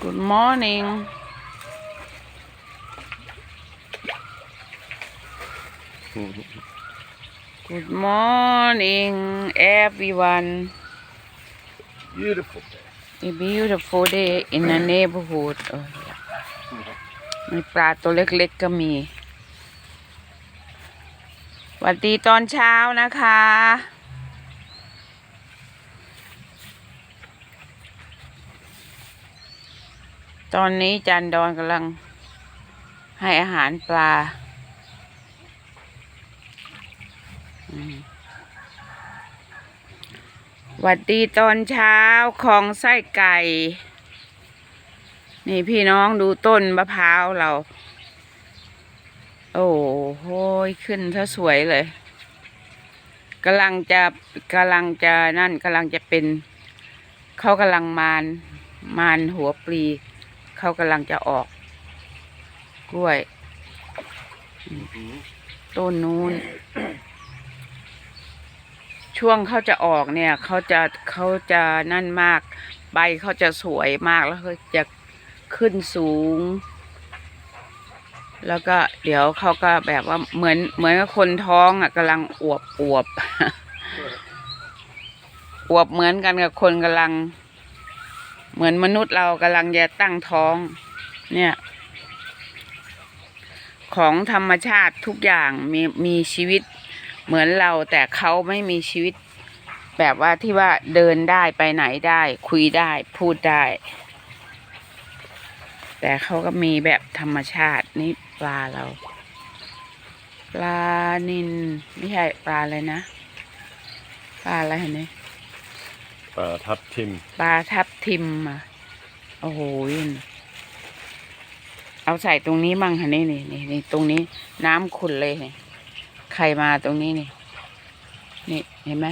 Good morning. Good morning, everyone. Beautiful day. A beautiful day in the neighborhood เออมีปลาตัวเล็กๆก็มีสวัสดีตอนเช้านะคะ อนนี้จันดอนกำลังให้อาหารปลา หวัดดีตอนเช้าของไส้ไก่ นี่พี่น้องดูต้นมะพร้าวเรา โอ้โหขึ้นซะสวยเลยกำลังจะกำลังจะนั่นกำลังจะเป็น เขากำลังมานมานหัวปลี เขากำลังจะออก กล้วย ต้นนู้น ช่วงเขาจะออกเนี่ย เขาจะเขาจะนั่นมาก ใบเขาจะสวยมากแล้วเขาจะขึ้นสูง แล้วก็เดี๋ยวเขาก็แบบว่าเหมือนเหมือนกับคนท้องอะกำลังอวบอวบอวบเหมือนกันกับคนกำลัง เหมือนมนุษย์เรากำลังจะตั้งท้อง เนี่ย ของธรรมชาติทุกอย่างมีมีชีวิตเหมือนเราแต่เขาไม่มีชีวิต แบบว่าที่ว่าเดินได้ไปไหนได้ คุยได้พูดได้ แต่เขาก็มีแบบธรรมชาตินี่ปลาเรา ปลานินไม่ใช่ปลาอะไรนะ ปลาอะไรเนี่ย ปลาทับทิม ปลาทับทิมอะ โอ้โหยเอาใส่ตรงนี้มั่งค่ะนี่นี่นี่นี่ตรงนี้น้ำขุ่นเลยนี่ใครมาตรงนี้นี่ นี่เห็นไหม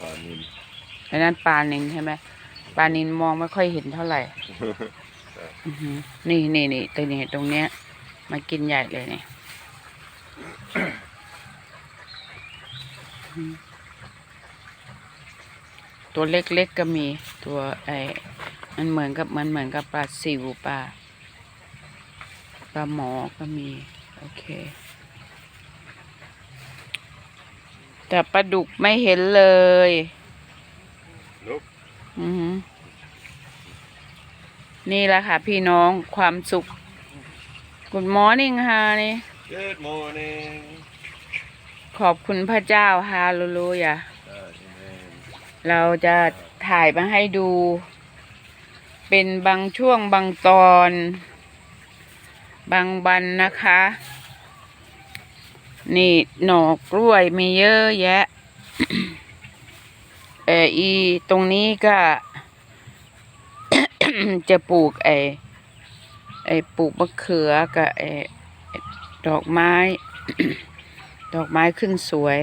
ปลานิมอันนั้นปลานินใช่ไหมปลานินมองไม่ค่อยเห็นเท่าไหร่อือหือนี่นี่นี่ตรงนี้ตรงเนี้ย มากินใหญ่เลยเนี่ยอืม ตัวเล็กๆก็มีตัวไอ้มันเหมือนกับมันเหมือนกับปลาซิวปลาปลาหมอก็มี โอเค แต่ปลาดุกไม่เห็นเลยนุก อือหือนี่แหละค่ะ พี่น้องความสุข Good morning ฮานี่ Good morning ขอบคุณพระเจ้าฮาเลลูยาเราจะถ่ายมาให้ดู เป็นบางช่วงบางตอน บางบันนะคะ นี่หน่อกล้วยมีเยอะแยะเอออีตรงนี้ก็ จะปลูกไอไอปลูกมะเขือกับไอไอ้ดอกไม้ ดอกไม้ขึ้นสวย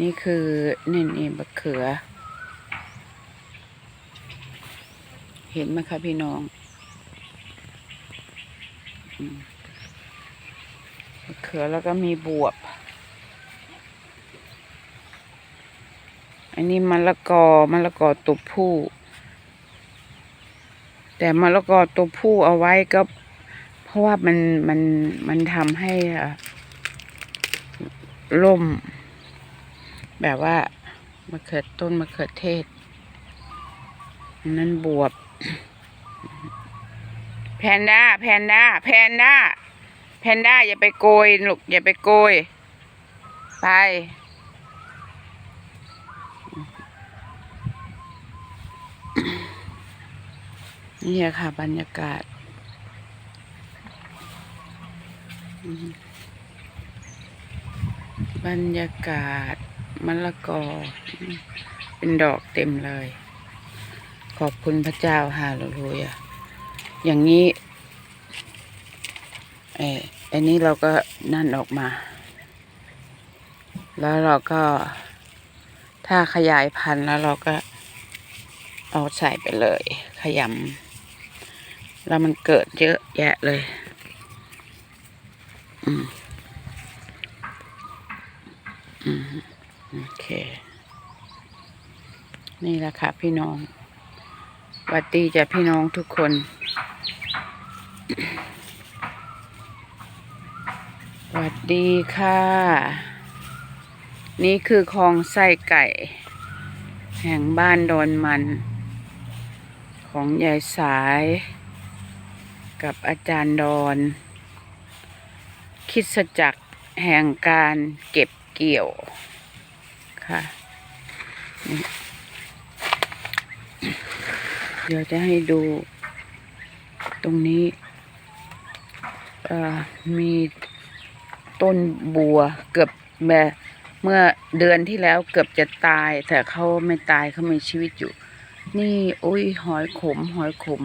นี่คือนี่นี่มะเขือ เห็นไหมคะพี่น้องมะเขือแล้วก็มีบวบ อันนี้มะละกอมะละกอตัวผู้ แต่มะละกอตัวผู้เอาไว้ก็ เพราะว่ามันมันมันทำให้อ่ม แบบว่ามะเขือต้นมะเขือเทศนนั้นบวบ แพนด้า แพนด้า แพนด้า แพนด้า อย่าไปโกยลูกอย่าไปโกย ไปนี่ค่ะบรรยากาศอืม บรรยากาศมะละกอ เป็นดอกเต็มเลย ขอบคุณพระเจ้าฮาเลลูยาอย่างนี้เอออันนี้เราก็นั่นออกมา แล้วเราก็ถ้าขยายพันธุ์แล้วเราก็เอาใส่ไปเลย ขยำแล้วมันเกิดเยอะแยะเลย อืมอืมโอเค นี่แหละค่ะพี่น้องสวัสดีจ้ะพี่น้องทุกคนสวัสดีค่ะ นี่คือคลองไส้ไก่ แห่งบ้านดอนมัน ของยายสาย กับอาจารย์ดอน คิดสจักแห่งการเก็บเกี่ยวค่ะเดี๋ยวจะให้ดู ตรงนี้มีต้นบัวเกือบแม่เมื่อเดือนที่แล้วเกือบจะตาย แต่เขาไม่ตายเขามีชีวิตอยู่ นี่ อุ้ยหอยขม หอยขม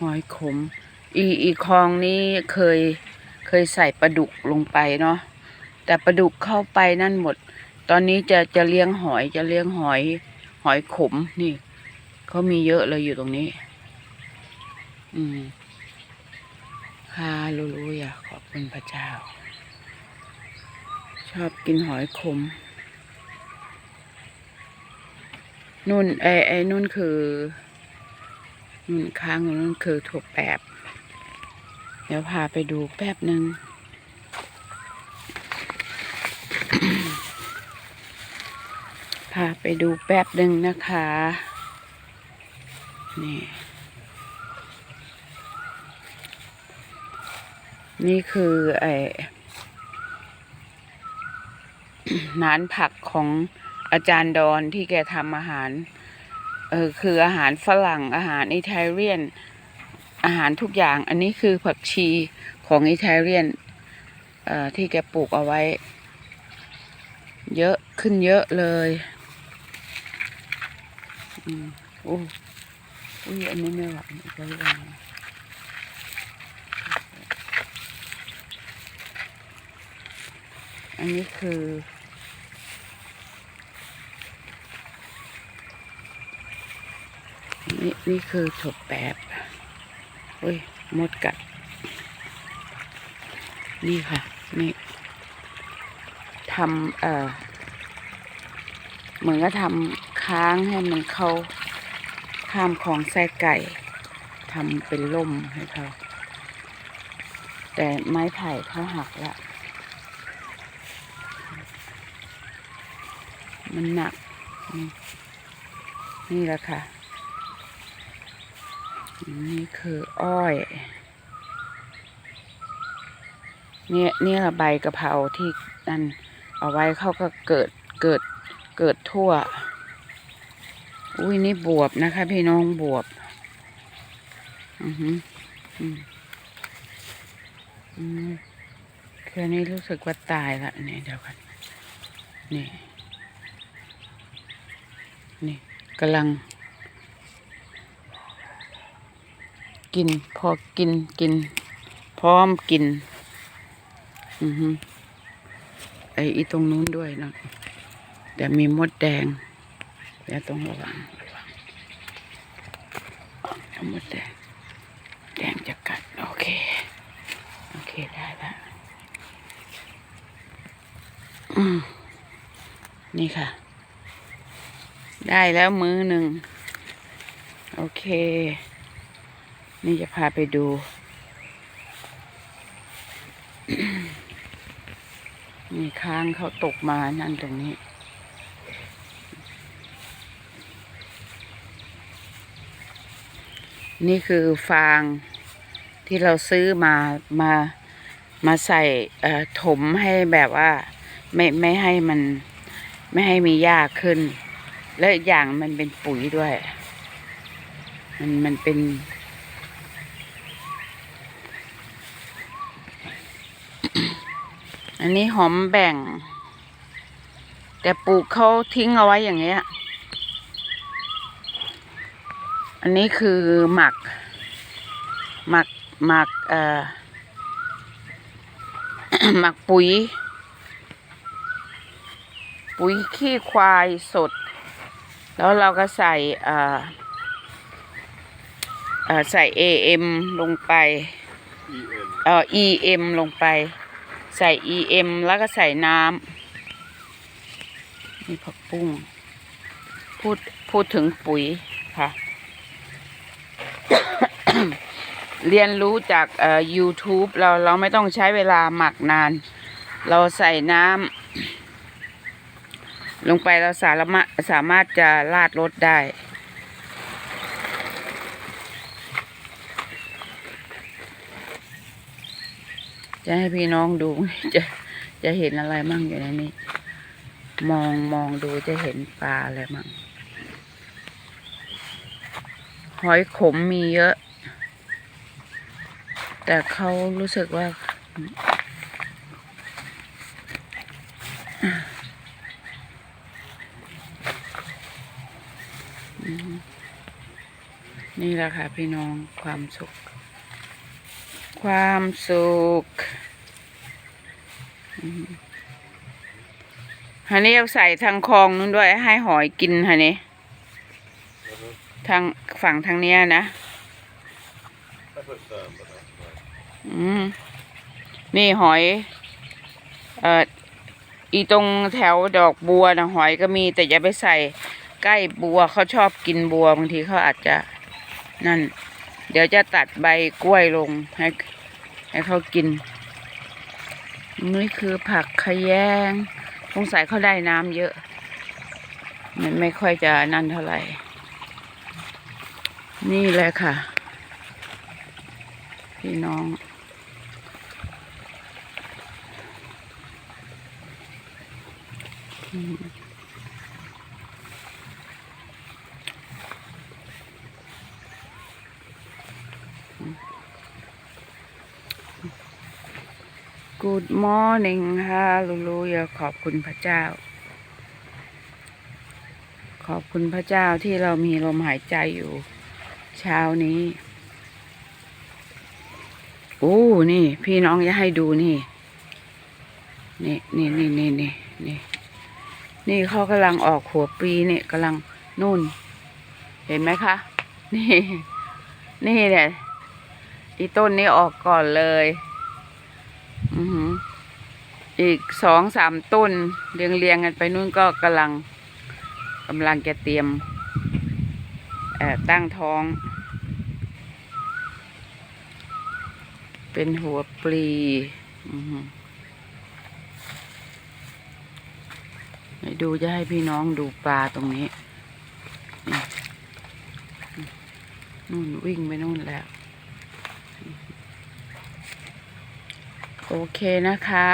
หอยขม อีอีคลองนี้เคยเคยใส่ปลาดุกลงไปเนาะแต่ปลาดุกเข้าไปนั่นหมด ตอนนี้จะจะเลี้ยงหอยจะเลี้ยงหอย หอยขมนี่เขามีเยอะเลยอยู่ตรงนี้ อืมฮาโลลูยาขอบคุณพระเจ้า ชอบกินหอยขมนุ่นไอไอนุ่นคือนุ่นค้างนุ่นคือถั่วแปบ เดี๋ยวพาไปดูแป๊บหนึ่งพาไปดูแป๊บหนึ่งนะคะ นี่ นี่คือไอ้นานผักของอาจารย์ดอนที่แกทำอาหาร เออคืออาหารฝรั่งอาหารอิตาเลียน อาหารทุกอย่าง อันนี้คือผักชีของอิตาเลียนที่แกปลูกเอาไว้ เยอะขึ้นเยอะเลยอืมโอ้อุ้ยอันนี้ไม่หวานอีกแล้วอันนี้คือ นี่นี่คือถบแปบ อุ้ยมดกัด นี่ค่ะ นี่ทำเอ่อ เหมือนก็ทำค้างให้มันเข้าข้ามของไส้ไก่ทำเป็นล่มให้เขา แต่ไม้ไผ่เขาหักละมันหนัก นี่แหละค่ะ นี่คืออ้อย เนี่ยเนี่ยใบกะเพราที่นั่นเอาไว้เขาก็เกิดเกิดเกิดทั่ว อุ้ยนี่บวบนะคะ พี่น้องบวบ อือหืออืมอืมคือนี้รู้สึกว่าตายละนี่เดี๋ยวกันนี่ นี่กำลัง กิน พอกินกิน พร้อมกิน อือฮึไออีตรงนู้นด้วยเนะแต่มีมดแดงเดี๋ยวต้องระวังระวังมดแดง แดงจะกัด โอเค โอเคได้แล้วนี่ค่ะ ได้แล้วมื้อหนึ่ง โอเค นี่จะพาไปดู มีค้างเขาตกมานั่นตรงนี้นี่คือฟางที่เราซื้อมามามาใส่ถมให้แบบว่าไม่ไม่ให้มันไม่ให้มีหญ้าขึ้น และอย่างมันเป็นปุ๋ยด้วย มันมันเป็น อันนี้หอมแบ่ง แต่ปลูกเขาทิ้งเอาไว้อย่างเงี้ย อันนี้คือหมัก หมักหมักเอ่อหมักปุ๋ย ปุ๋ยขี้ควายสด แล้วเราก็ใส่เอ่อเอ่อใส่ AM ลงไป E N เอ่อ EM ลงไป ใส่ EM แล้วก็ใส่น้ำนี่ผักปุ้ง พูดพูดถึงปุ๋ยค่ะ เรียนรู้จากเอ่อ YouTube เราเราไม่ต้องใช้เวลาหมักนาน เราใส่น้ำลงไปเราสามารถสามารถจะราดรสได้ จะให้พี่น้องดูจะจะเห็นอะไรมั่งอยู่ในนี้ มองมองดูจะเห็นปลาอะไรมั่งหอยขมมีเยอะ แต่เขารู้สึกว่า นี่แหละค่ะพี่น้องความสุข ความสุข ฮันนี้เอาใส่ทางคลองนู้นด้วย ให้หอยกินฮันนี้ ทางฝั่งทางเนี้ยนะ อืม นี่หอย เอ่อ อีตรงแถวดอกบัวนะหอยก็มีแต่อย่าไปใส่ใกล้บัวเขาชอบกินบัวบางทีเขาอาจจะนั่น เดี๋ยวจะตัดใบกล้วยลงให้ให้เขากิน นี่คือผักขยงสงสัยเขาได้น้ำเยอะ มันไม่ค่อยจะนั่นเท่าไหร่ นี่แหละค่ะ พี่น้อง Good morning ค่ะลูลูอยาขอบคุณพระเจ้า ขอบคุณพระเจ้าที่เรามีลมหายใจอยู่ เช้านี้โอ้นี่ พี่น้องจะให้ดูนี่ นี่นี่นี่นี่นี่นี่นี่เขากำลังออกหัวปลีนี่ยกำลังนู่น เห็นไหมคะ นี่ นี่เนี่ยอีต้นนี้ออกก่อนเลย อีกสองสามต้นเรียงเรียงกันไปนู่นก็กำลังกำลังจะเตรียมเอ่อตั้งท้อง เป็นหัวปลีอือหือไหนดูจะให้พี่น้องดูปลาตรงนี้นู่นวิ่งไปนู่นแล้ว โอเคนะคะ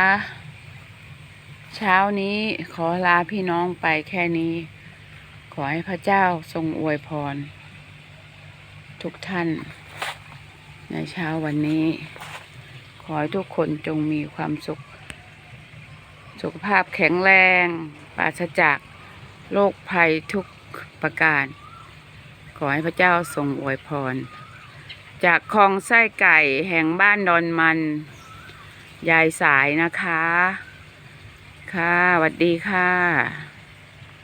เช้านี้ขอลาพี่น้องไปแค่นี้ ขอให้พระเจ้าทรงอวยพร ทุกท่าน ในเช้าวันนี้ ขอให้ทุกคนจงมีความสุข สุขภาพแข็งแรงปราศจากโรคภัยทุกประการ ขอให้พระเจ้าทรงอวยพร จากคลองไส้ไก่แห่งบ้านดอนมัน ยายสายนะคะ ค่ะสวัสดีค่ะ